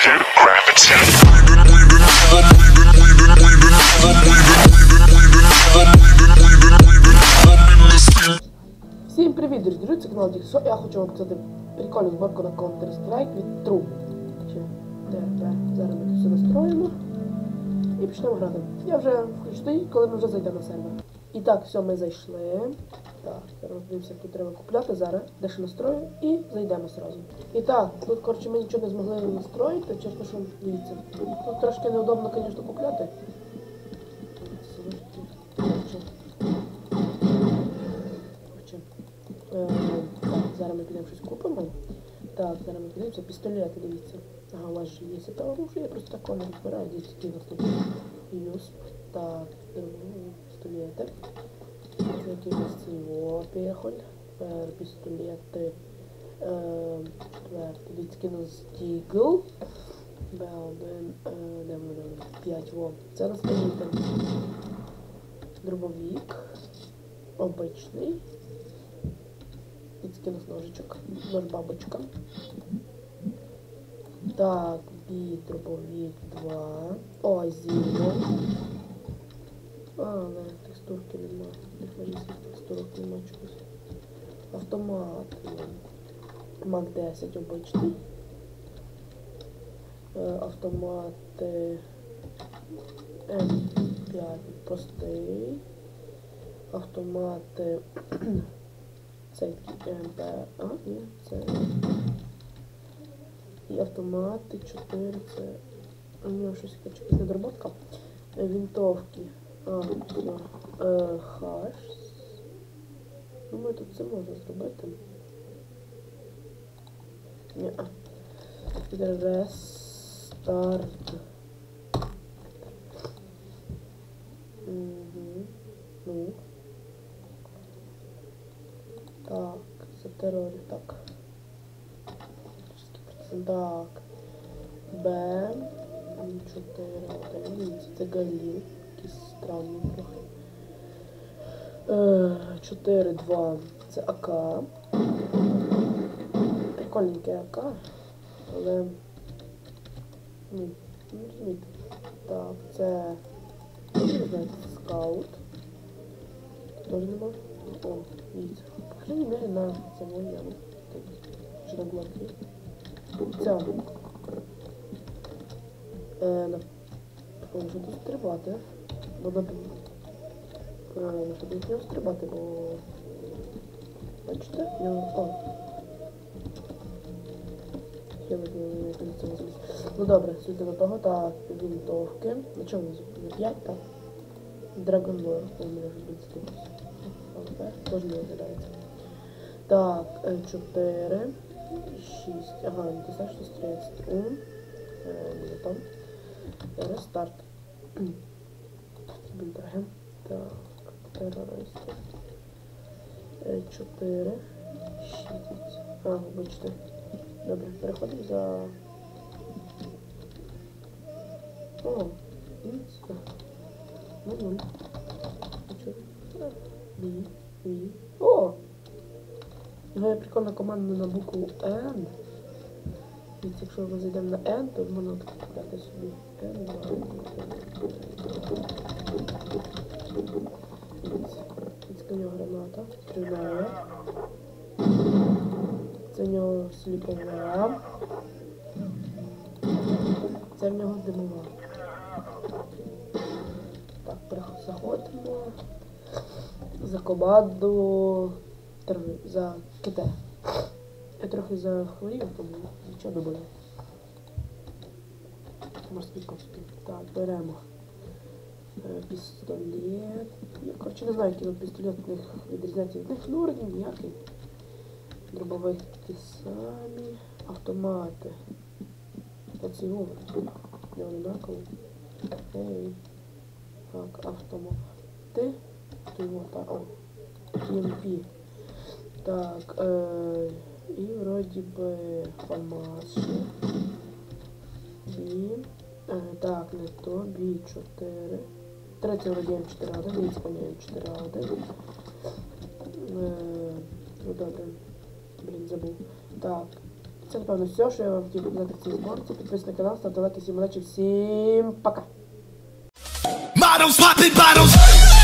Всем привет, друзья, друзья, канал Диксо. Я хочу вам, кстати, прикольную бабку на Counter-Strike with True. Да, да, зараз все настроїмо. І почнемо грати. Я вже включу коли ми вже зайдемо на сервер. І так, все, ми зайшли. Так, зараз подивимося, тут треба купляти зараз, дещо настрою і зайдемо одразу. І так, тут, коротше, ми нічого не змогли настроїти, те, що дивіться. Тут трошки неудобно, звісно, купляти. Е, так, зараз ми підемо щось купимо. Так, зараз ми подивимося. Пістолети, дивіться. Ага, у вас же є це оружие, я просто такого не які у вас тут юз. Так, е, пістолети. Це якийсь цього пехоль. Тепер пістолети. Е, четвертий. Дивіться, який у нас Дігл. Белден. Е, де ми дали? П'ять, во. Це там дробовик. Обичний. Підскину з ножичок. Нож бабочка. Так, бі, дробовик 2. О, зіно. А, але текстурки нема. Дефарісних текстурок нема чогось. Автомат. Мак 10 обичний. Е, Автомат е, М5 простий. Автомат цей МП. А, ні, це. І автомати 4, це. У нього щось якась недороботка. Е, Вінтовки. А. Е, хаш. Думаю, тут це можна зробити. Ні. Рестарт. Ну. Так, за терорі, так. Так. Б. 4, 1. Дивіться, це Галін. Якийсь странний трохи. Е, 4, 2. Це АК. Прикольненький АК. Але. Ну, не розумієте. Так, це. Не скаут. Тоже нема. О, видите. По крайней мере, на самой яму. Жироглотки. Ця. Е, на... Тут стрибати. Бо на... Е, може не стрибати, бо... Бачите? Нього... О. Я не знаю, як він це. Ну добре, сюди до того, так, вінтовки. На чому на 5, так? Dragon Lore, у мене вже тут стилус. АВП, теж не виглядається. Так, 4, 6, ага, не ти знаєш, що стріляється. Ум, не там. Рестарт. Бінтерген. Так, терористи. 4, 6, а, вибачте. Добре, переходимо за... О, дивіться. Ну, ну. Бі, бі. О! Є прикольна команда на букву N. Дивіться, якщо ми зайдемо на N, то можна купляти собі N. У нього граната. Стріляє. Це в нього сліпова. Це в нього димова. Так, заходимо за команду тр- за КТ. Я трохи захворів, тому нічого не буде. Морський костюм. Так, беремо. Е, Пістолет. Я, коротше, не знаю, який пістолет них відрізняється від них. Ну, вроді ніякий. Дробовик ті самі. Автомати. Оці говори. Не однаково. Ей. Так, автомати. То його та. О. EMP. Так, е, і вроді би ФАМАС. ще. Бі. Е, так, не то. Бі 4. Третє вроді М4 дивіться, по ній М4 Е, ну добре. Блін, забув. Так, Це, напевно, все, що я вам хотів показати в цій зборці. Підписуйтесь на канал, ставте лайки, всім удачі, всім пока! Models popping bottles.